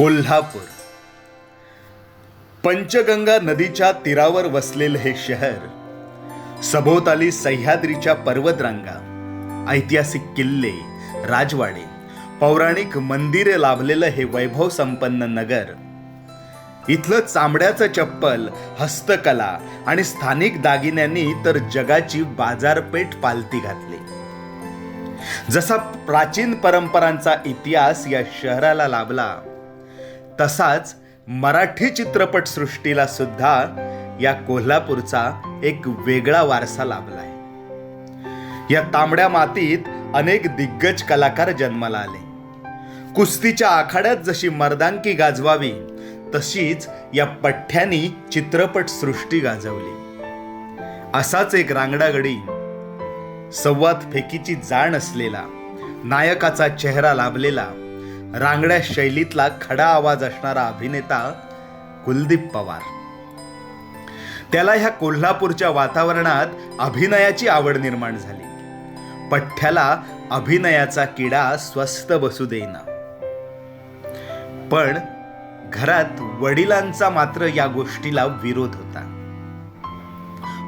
कोल्हापूर. पंचगंगा नदीच्या तीरावर वसलेलं हे शहर सभोवताली सह्याद्रीच्या पर्वतरांगा ऐतिहासिक किल्ले राजवाडे पौराणिक मंदिरे लाभलेलं हे वैभव संपन्न नगर इथलं चांबड्याचं चप्पल हस्तकला आणि स्थानिक दागिन्यांनी तर जगाची बाजारपेठ पालती घातली. जसा प्राचीन परंपरांचा इतिहास या शहराला लाभला तसाच मराठी चित्रपट सृष्टीला सुद्धा या कोल्हापूरचा एक वेगळा वारसा लाभलाय. या तांबड्या मातीत अनेक दिग्गज कलाकार जन्माला आले. कुस्तीच्या आखाड्यात जशी मर्दांकी गाजवावी तशीच या पठ्ठ्यानी चित्रपट सृष्टी गाजवली. असाच एक रांगडागडी संवाद फेकीची जाण असलेला नायकाचा चेहरा लाभलेला रांगड्या शैलीतला खडा आवाज असणारा अभिनेता कुलदीप पवार. त्याला ह्या कोल्हापूरच्या वातावरणात अभिनयाची आवड निर्माण झाली. पठ्ठ्याला अभिनयाचा किडा स्वस्थ बसू देईना. पण घरात वडिलांचा मात्र या गोष्टीला विरोध होता.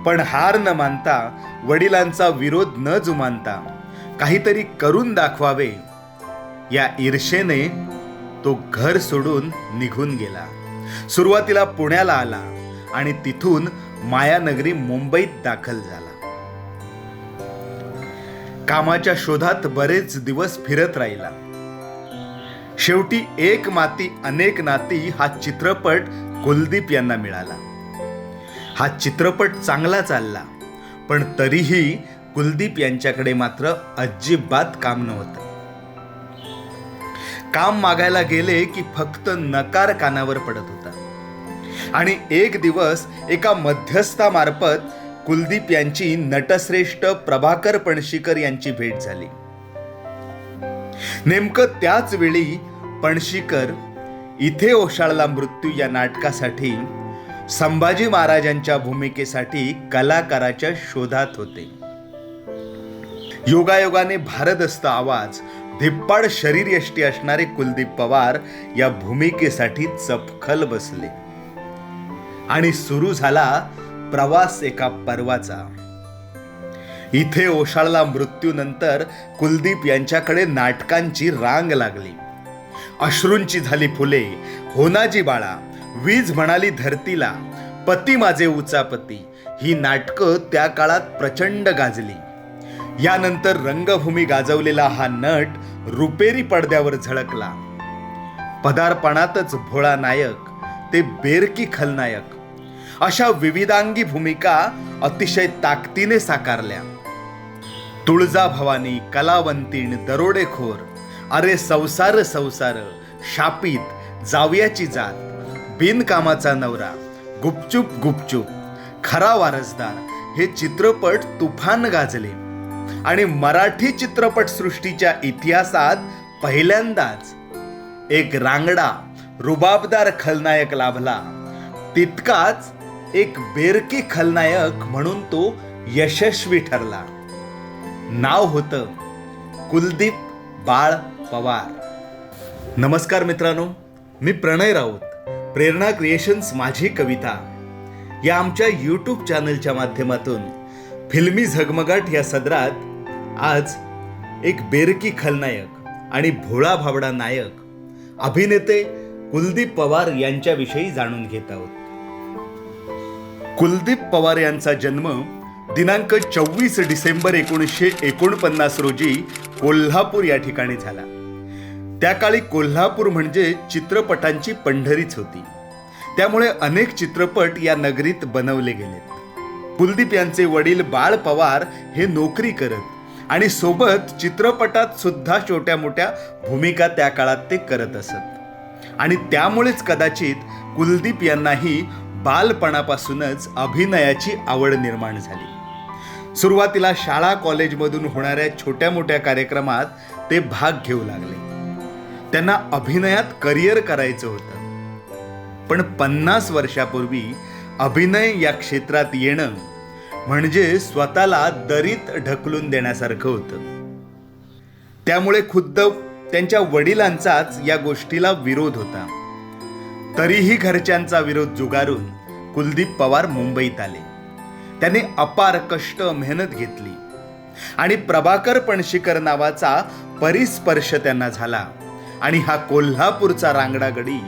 पण हार न मानता वडिलांचा विरोध न जुमानता काहीतरी करून दाखवावे या ईर्षेने तो घर सोडून निघून गेला. सुरुवातीला पुण्याला आला आणि तिथून मायानगरी मुंबईत दाखल झाला. कामाच्या शोधात बरेच दिवस फिरत राहिला. शेवटी एक माती अनेक नाती हा चित्रपट कुलदीप यांना मिळाला. हा चित्रपट चांगला चालला पण तरीही कुलदीप यांच्याकडे मात्र अजिबात काम नव्हतं. काम मागायला गेले की फक्त नकार कानावर पडत होता. आणि एक दिवस एका मध्यस्थामार्फत कुलदीप यांची नटश्रेष्ठ प्रभाकर पणशीकर यांची भेट झाली. नेमकं त्याच वेळी पणशीकर इथे ओशाळला मृत्यू या नाटकासाठी संभाजी महाराजांच्या भूमिकेसाठी कलाकाराच्या शोधात होते. योगायोगाने भारदस्त आवाज धिप्पाड शरीर यष्टी असणारे कुलदीप पवार या भूमिकेसाठी चपखल बसले. आणि सुरू झाला प्रवास एका पर्वाचा. इथे ओशाळला मृत्यूनंतर कुलदीप यांच्याकडे नाटकांची रांग लागली. अश्रूंची झाली फुले होनाजी बाळा वीज म्हणाली धरतीला पती माझे उचापती ही नाटकं त्या काळात प्रचंड गाजली. यानंतर रंगभूमी गाजवलेला हा नट रुपेरी पडद्यावर झळकला. पदार्पणातच भोळा नायक ते बेरकी खलनायक. अशा विविधांगी भूमिका अतिशय ताकदीने साकारल्या. तुळजा भवानी कलावंतीण दरोडेखोर अरे संसार संसार शापित जावयाची जात बिनकामाचा नवरा गुपचूप गुपचूप खरा वारसदार हे चित्रपट तुफान गाजले. आणि मराठी चित्रपट सृष्टीच्या इतिहासात पहिल्यांदाच एक रांगडा रुबाबदार खलनायक लाभला. तितकाच एक बेरकी खलनायक म्हणून तो यशस्वी ठरला. नाव होतं कुलदीप बाळ पवार. नमस्कार मित्रांनो मी प्रणय राऊत प्रेरणा क्रिएशन्स माझी कविता. या आमच्या यूट्यूब चॅनलच्या माध्यमातून फिल्मी झगमगाट या सदरात आज एक बेरकी खलनायक आणि भोळा भावडा नायक अभिनेते कुलदीप पवार यांच्याविषयी जाणून घेत आहोत. कुलदीप पवार यांचा जन्म दिनांक चोवीस डिसेंबर एकोणीसशे एकोणपन्नास रोजी कोल्हापूर या ठिकाणी झाला. त्या काळी कोल्हापूर म्हणजे चित्रपटांची पंढरीच होती. त्यामुळे अनेक चित्रपट या नगरीत बनवले गेलेत. कुलदीप यांचे वडील बाळ पवार हे नोकरी करत आणि सोबत चित्रपटात सुद्धा छोट्या मोठ्या भूमिका त्या काळात ते करत असत. आणि त्यामुळेच कदाचित कुलदीप यांनाही बालपणापासूनच अभिनयाची आवड निर्माण झाली. सुरुवातीला शाळा कॉलेजमधून होणाऱ्या छोट्या मोठ्या कार्यक्रमात ते भाग घेऊ लागले. त्यांना अभिनयात करिअर करायचं होतं. पण पन्नास वर्षापूर्वी अभिनय या क्षेत्रात येणं म्हणजे स्वतःला दरीत ढकलून देण्यासारखं होतं. त्यामुळे खुद्द त्यांच्या वडिलांचाच या गोष्टीला विरोध होता. तरीही घरच्यांचा विरोध जुगारून कुलदीप पवार मुंबईत आले. त्याने अपार कष्ट मेहनत घेतली. आणि प्रभाकर पणशीकर नावाचा परिस्पर्श त्यांना झाला. आणि हा कोल्हापूरचा रांगडा गडी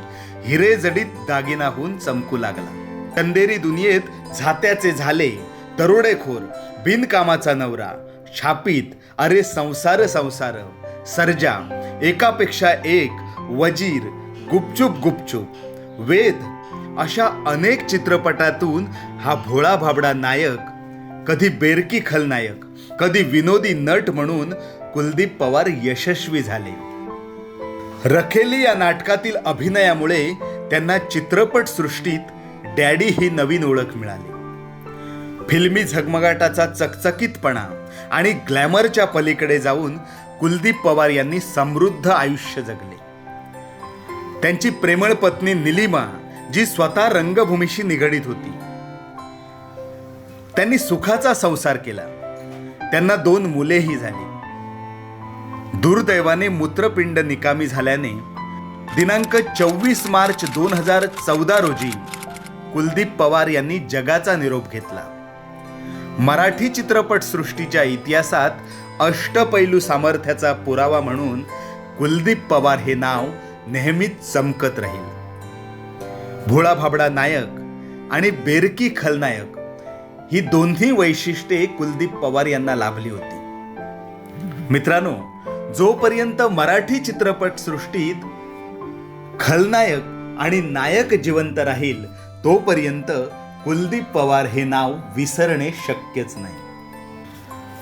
हिरेजडीत दागिनाहून चमकू लागला. कंदेरी दुनियेत झात्याचे झाले दरोडेखोर बिनकामाचा नवरा छापीत अरे संसार संसार सर्जा एकापेक्षा एक वजीर गुपचूप गुपचूप वेद अशा अनेक चित्रपटातून हा भोळा भाबडा नायक कधी बेरकी खलनायक कधी विनोदी नट म्हणून कुलदीप पवार यशस्वी झाले. रखेली या नाटकातील अभिनयामुळे त्यांना चित्रपटसृष्टीत डॅडी ही नवीन ओळख मिळाली. फिल्मी झगमगाटाचा चकचकीतपणा आणि ग्लॅमरच्या पलीकडे जाऊन कुलदीप पवार यांनी समृद्ध आयुष्य जगले. त्यांची प्रेमळ पत्नी निलिमा जी स्वतः रंगभूमीशी निगडीत होती. त्यांनी सुखाचा संसार केला. त्यांना दोन मुलेही झाली. दुर्दैवाने मूत्रपिंड निकामी झाल्याने दिनांक चोवीस मार्च दोन हजार चौदा रोजी कुलदीप पवार यांनी जगाचा निरोप घेतला. मराठी चित्रपटसृष्टीच्या इतिहासात अष्टपैलू सामर्थ्याचा पुरावा म्हणून कुलदीप पवार हे नाव नेहमीच चमकत राहील. भोळा भाबडा नायक आणि बेरकी खलनायक ही दोन्ही वैशिष्ट्ये कुलदीप पवार यांना लाभली होती. मित्रांनो जोपर्यंत मराठी चित्रपटसृष्टीत खलनायक आणि नायक जिवंत राहील तोपर्यंत कुलदीप पवार हे नाव विसरणे शक्यच नाही.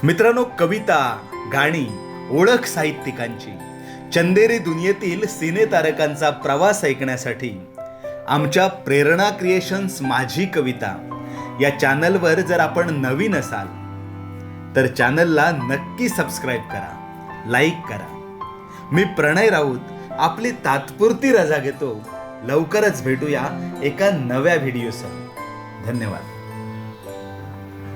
मित्रांनो कविता गाणी ओळख साहित्यिकांची चंदेरी दुनियेतील सिनेतारकांचा प्रवास ऐकण्यासाठी आमच्या प्रेरणा क्रिएशन्स माझी कविता या चॅनलवर जर आपण नवीन असाल तर चॅनलला नक्की सबस्क्राईब करा लाईक करा. मी प्रणय राऊत आपली तात्पुरती रजा घेतो. लवकरच भेटूया एका नव्या व्हिडिओसह. धन्यवाद